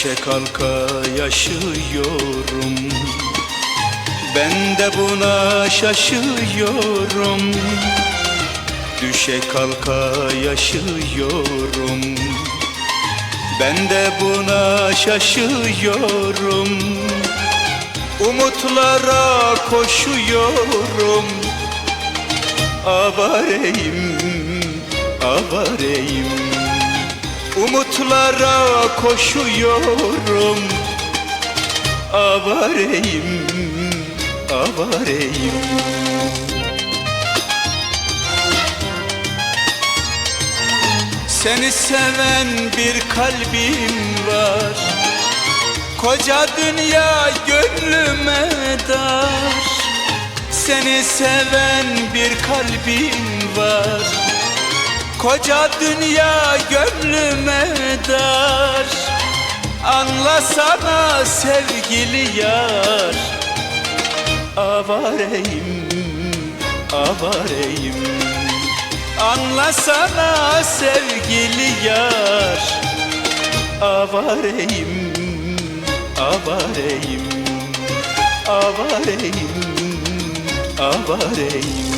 Düşe kalka yaşıyorum. Ben de buna şaşıyorum. Düşe kalka yaşıyorum. Ben de buna şaşıyorum. Umutlara koşuyorum. Avareyim, avareyim Umutlara koşuyorum. Avareyim, avareyim. Seni seven bir kalbim var. Koca dünya gönlüme dar. Seni seven bir kalbim var Koca dünya gönlüme dar. Anlasana sevgili yar. Avareyim, avareyim. Anlasana sevgili yar. Avareyim, avareyim. Avareyim, avareyim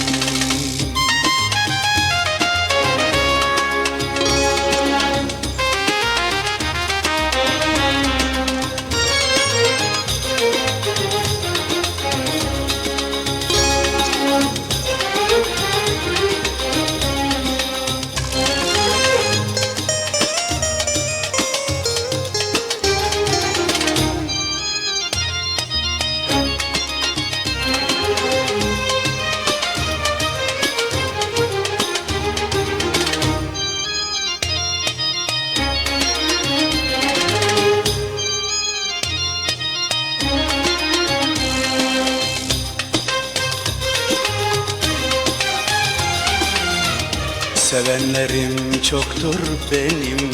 Sevenlerim çoktur benim.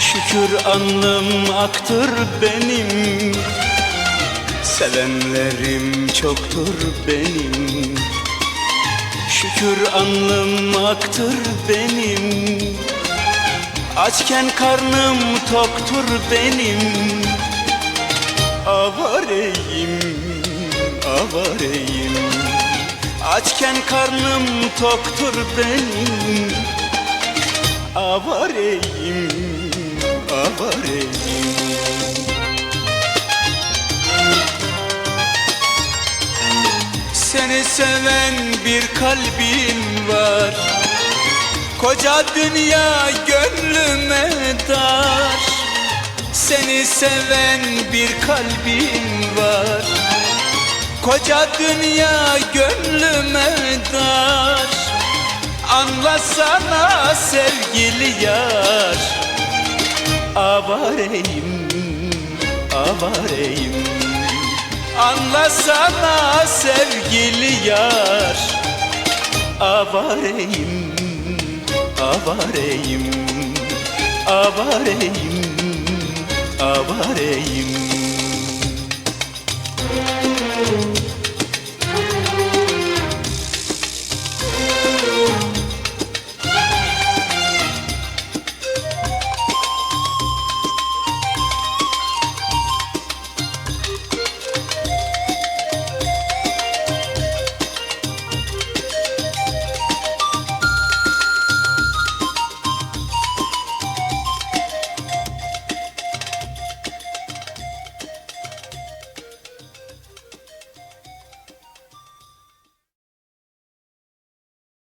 Şükür alnım aktır benim. Sevenlerim çoktur benim. Şükür alnım aktır benim. Açken karnım toktur benim. Avareyim, avareyim Açken karnım toktur benim. Avareyim, avareyim Seni seven bir kalbim var. Koca dünya gönlüme dar. Seni seven bir kalbim var Koca dünya gönlüme dar Anlasana sevgili yar Avareyim, avareyim. Anlasana sevgili yar Avareyim, avareyim. Avareyim, avareyim